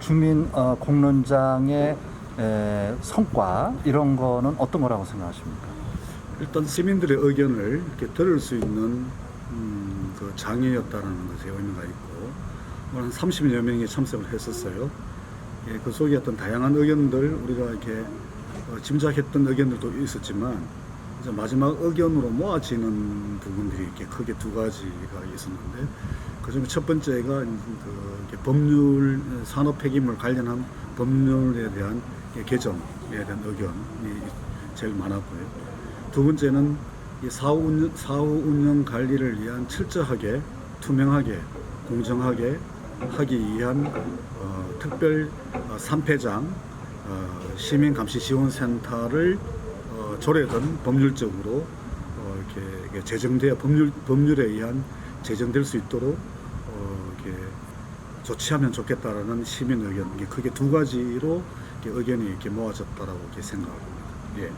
주민 어, 공론장의 에, 성과 이런 거는 어떤 거라고 생각하십니까? 일단 시민들의 의견을 이렇게 들을 수 있는 음, 그 장애였다는 것에 의미가 있고 오늘 한 30여 명이 참석을 했었어요. 예, 그 속에 어떤 다양한 의견들 우리가 이렇게 어, 짐작했던 의견들도 있었지만 이제 마지막 의견으로 모아지는 부분들이 이렇게 크게 두 가지가 있었는데 그중에 첫 번째가 그 법률 산업 폐기물 관련한 법률에 대한 이 개정에 대한 의견이 제일 많았고요. 두 번째는 이 사후 운영, 사후 운영 관리를 위한 철저하게 투명하게 공정하게 하기 위한 어, 특별 어, 3패장 어, 시민감시지원센터를 어, 조례든 법률적으로 어, 이렇게, 제정되어 법률 법률에 의한 제정될 수 있도록 어, 이렇게 조치하면 좋겠다라는 시민 의견 크게 두 가지로 이렇게 의견이 이렇게 모아졌다라고 이렇게 생각합니다. 예.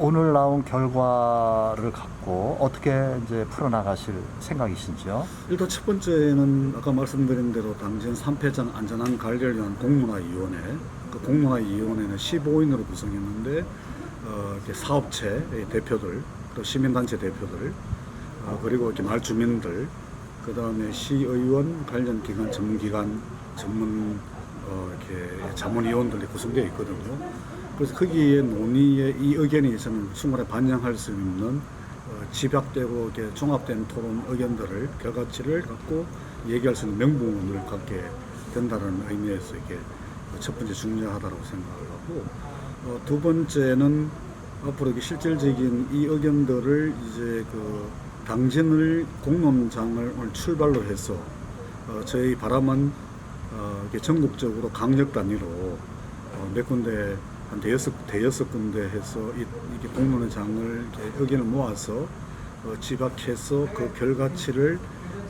오늘 나온 결과를 갖고 어떻게 이제 풀어나가실 생각이신지요? 일단 첫 번째는 아까 말씀드린 대로 당진 3패장 안전한 관리를 위한 공론화위원회 그 공론화위원회는 15인으로 구성했는데 어, 이렇게 사업체 대표들 또 시민단체 대표들 어, 그리고 이렇게 마을 주민들 그 다음에 시의원 관련 기관 전문기관 전문 어, 이렇게 자문위원들이 구성되어 있거든요. 그래서 거기에 논의에 이 의견이 저는 충분히 반영할 수 있는 어, 집약되고 이렇게 종합된 토론 의견들을 결과치를 갖고 얘기할 수 있는 명분을 갖게 된다는 의미에서 이게 첫 번째 중요하다고 생각을 하고 어, 두 번째는 앞으로 실질적인 이 의견들을 이제 그 당진을 공론장을 오늘 출발로 해서 어, 저희 바람은 전국적으로 강력 단위로 어, 몇 군데 한 대여섯 대여섯 군데 해서 이, 이게 공론의 장을 이렇게 의견을 모아서 어, 집약해서 그 결과치를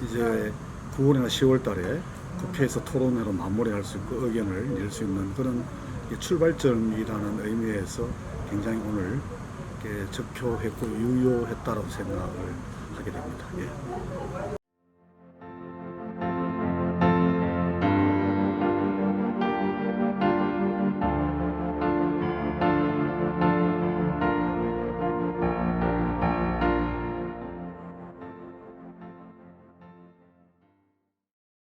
이제 9월이나 10월 달에 국회에서 토론회로 마무리할 수 있고 의견을 낼 수 있는 그런 출발점이라는 의미에서 굉장히 오늘 이렇게 적효했고 유효했다라고 생각을 하게 됩니다. 예.